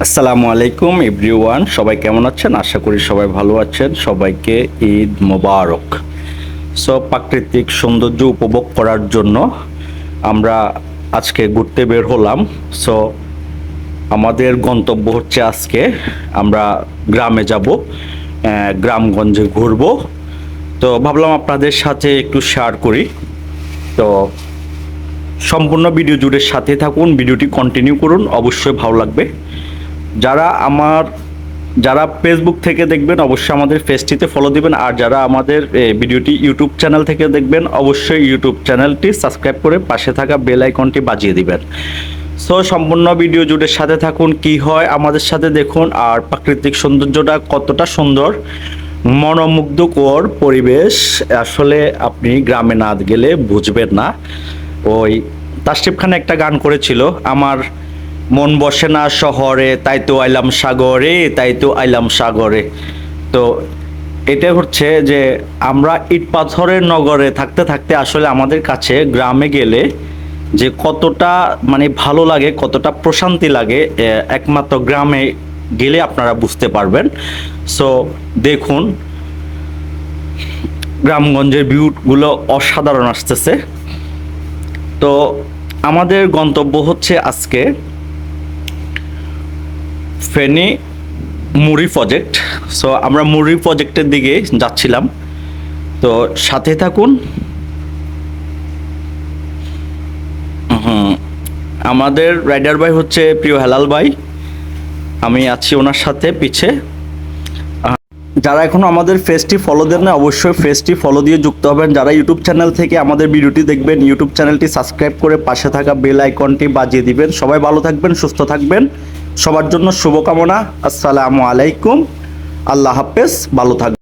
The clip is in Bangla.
আসসালামু আলাইকুম, এভরিওয়ান। সবাই কেমন আছেন? আশা করি সবাই ভালো আছেন। সবাইকে ঈদ মোবারক। সো, প্রাকৃতিক সৌন্দর্য উপভোগ করার জন্য আমরা আজকে ঘুরতে বের হলাম। সো, আমাদের গন্তব্য হচ্ছে আজকে। আমরা গ্রামে যাব গ্রামগঞ্জে ঘুরবো। তো, ভাবলাম আপনাদের সাথে একটু শেয়ার করি। তো, সম্পূর্ণ ভিডিও জুড়ে সাথে থাকুন, ভিডিওটি কন্টিনিউ করুন। অবশ্যই ভালো লাগবে। যারা আমার, যারা ফেসবুক থেকে দেখবেন, অবশ্যই আমাদের পেজটিতে ফলো দিবেন। আর যারা আমাদের ভিডিওটি ইউটিউব চ্যানেল থেকে দেখবেন, অবশ্যই ইউটিউব চ্যানেলটি সাবস্ক্রাইব করে পাশে থাকা বেল আইকনটি বাজিয়ে দিবেন। সো সম্পূর্ণ ভিডিও জুড়ে সাথে থাকুন, কি হয় আমাদের সাথে দেখুন। আর প্রাকৃতিক সৌন্দর্যটা কতটা সুন্দর, মনোমুগ্ধকর পরিবেশ, আসলে আপনি গ্রামে না গেলে বুঝবেন না। ওই তাসটিপ খান একটা গান করেছিল, আমার মন বসে না শহরে, তাই তো আইলাম সাগরে, তাই তো আইলাম সাগরে। তো এটা হচ্ছে যে আমরা ইট পাথরের নগরে থাকতে থাকতে আসলে আমাদের কাছে গ্রামে গেলে যে কতটা মানে ভালো লাগে, কতটা প্রশান্তি লাগে একমাত্র গ্রামে গেলে আপনারা বুঝতে পারবেন। সো দেখুন, গ্রামগঞ্জের ভিউগুলো অসাধারণ আসতেছে। তো আমাদের গন্তব্য হচ্ছে আজকে ফেনী মুড়ি প্রজেক্ট সো আমরা মুড়ি প্রজেক্টের দিকে যাচ্ছিলাম। তো সাথে থাকুন। আমাদের রাইডার ভাই হচ্ছে প্রিয় হেলাল ভাই। আমি আছি ওনার সাথে পিছে। যারা এখনও আমাদের ফেসটি ফলো দেন না অবশ্যই ফেসটি ফলো দিয়ে যুক্ত হবেন। যারা ইউটিউব চ্যানেল থেকে আমাদের ভিডিওটি দেখবেন ইউটিউব চ্যানেলটি সাবস্ক্রাইব করে পাশে থাকা বেল আইকনটি বাজিয়ে দিবেন। সবাই ভালো থাকবেন, সুস্থ থাকবেন। সবার জন্য শুভকামনা। আসসালামু আলাইকুম। আল্লাহ হাফেজ। ভালো থাকবেন।